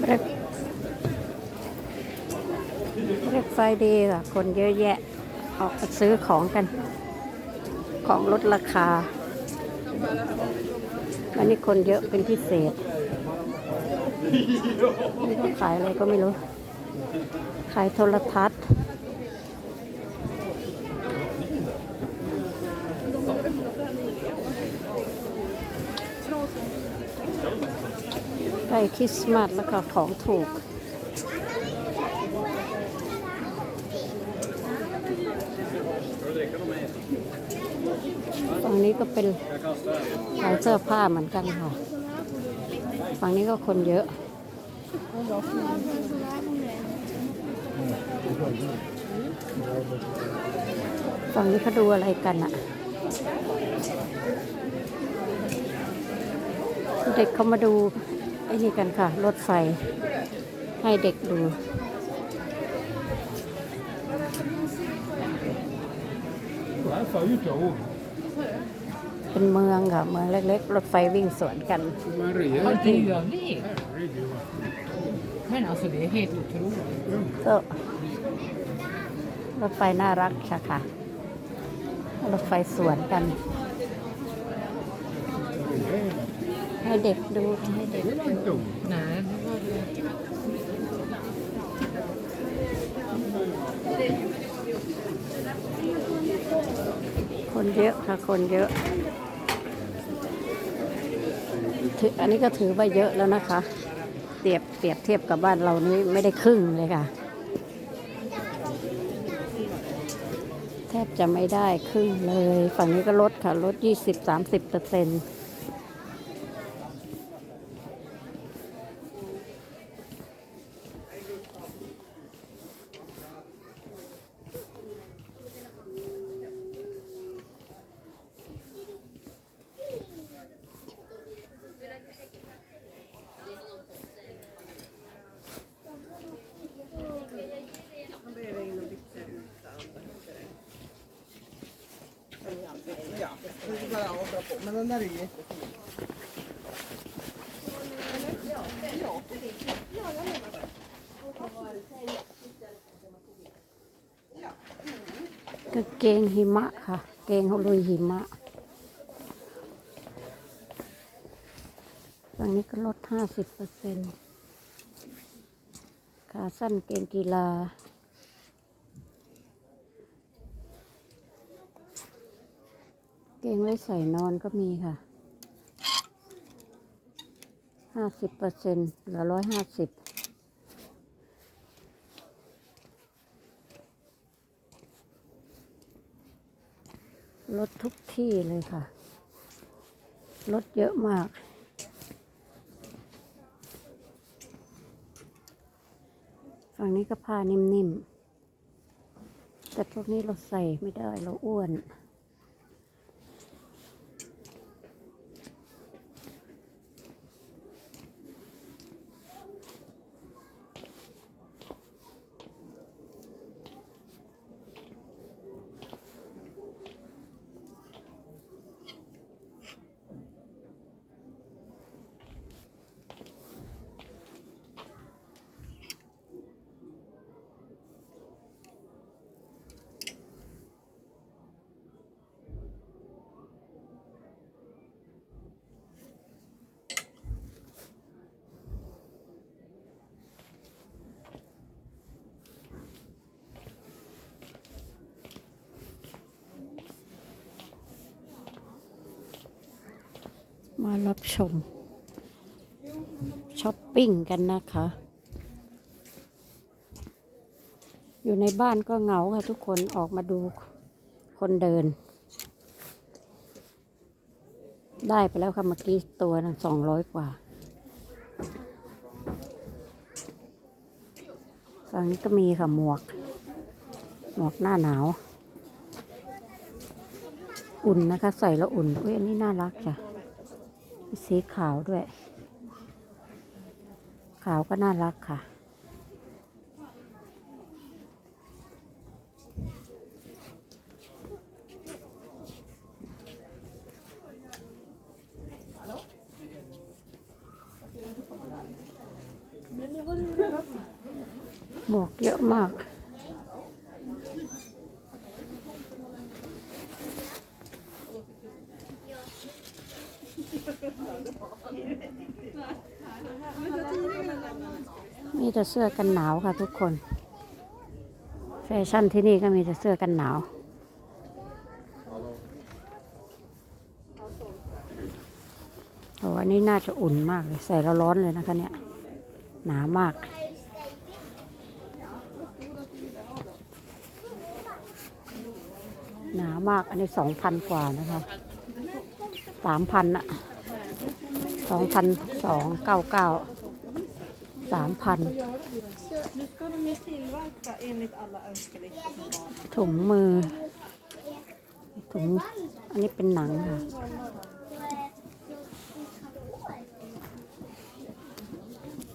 เบรกเบรกไฟดีค่ะ คนเยอะแยะ ออกมาซื้อของกัน ของลดราคา วันนี้คนเยอะเป็นพิเศษนี่เขาขายอะไรก็ไม่รู้ ขายโทรทัศน์ ใกล้คริสต์มาสแล้วก็ของถูก ฝั่งนี้ก็เป็นขายเสื้อผ้าเหมือนกันค่ะ ฝั่งนี้ก็คนเยอะฝั่งนี้เขาดูอะไรกันอะเด็กเขามาดู ไอ้นี่กันค่ะ รถไฟให้เด็กดู Här får ju inte åka. เป็นเมืองค่ะ เมืองเล็กๆ รถไฟวิ่งสวนกัน Man rear Ja, inte. det gör vi. Herregud. Men alltså det är helt otroligt. ก็รถไฟน่ารักค่ะค่ะ รถไฟสวนกัน ให้เด็กดูให้เด็ก Det var inte ord. Nej, det var det. คนเยอะค่ะคนเยอะถืออันนี้ก็ถือว่าเยอะแล้วนะคะ เปรียบเปรียบเทียบกับบ้านเรานี่ไม่ได้ครึ่งเลยค่ะ แทบจะไม่ได้ครึ่งเลย ฝั่งนี้ก็ลดค่ะลด 20-30เปอร์เซ็นต์ กางเกงหิมะค่ะ เกงเขาลุยหิมะฝั่งนี้ก็ลด50เปอร์เซ็นต์ขาสั้นเกงกีฬา เก งไว้ใส่นอนก็มีค่ะ50เปอร์เซ็นต์เหลือ150รถทุกที่เลยค่ะรถเยอะมาก ฝั่งนี้ก็ผ้านิ่มๆ แต่พวกนี้เราใส่ไม่ได้เราอ้วน มารับชมช้อปปิ้งกันนะคะ อยู่ในบ้านก็เหงาค่ะทุกคนออกมาดูคนเดิน ได้ไปแล้วค่ะเมื่อกี้ตัวนึงสองร้อยกว่าฝั่งนี้ก็มีค่ะหมวก หมวกหน้าหนาว อุ่นนะคะ ใส่แล้วอุ่นเฮ้ยอันนี้น่ารักจ้ะ สีขาวด้วย ขาวก็น่ารักค่ะ หมวกเยอะมาก มีแต่เสื้อกันหนาวค่ะทุกคน แฟชั่นที่นี่ก็มีแต่เสื้อกันหนาว โอ้อันนี้น่าจะอุ่นมากเลย ใส่แล้วร้อนเลยนะคะเนี่ย หนามากหนามาก อันนี้สองพันกว่านะคะสามพันอะ สองพันสองเก้าเก้าสามพันถุงมือ ถุง อันนี้เป็นหนังค่ะ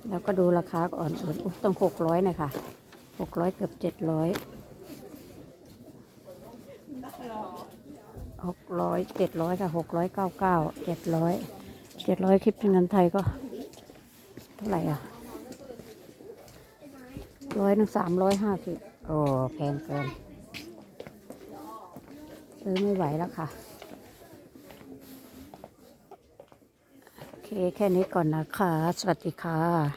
แล้วก็ดูราคาก่อนอุต้องหกร้อยนะคะหกร้อยเกือบเจ็ดร้อยหกร้อยเจ็ดร้อยค่ะหกร้อยเก้าเก้าเจ็ดร้อย เจ็ดร้อยคิดเป็นเงินไทยก็ เท่าไหร่อะร้อยหนึ่งสามร้อยห้าสิบโอ้แพงเกิน ซื้อไม่ไหวแล้วค่ะ โอเค แค่นี้ก่อนนะคะ สวัสดีค่ะ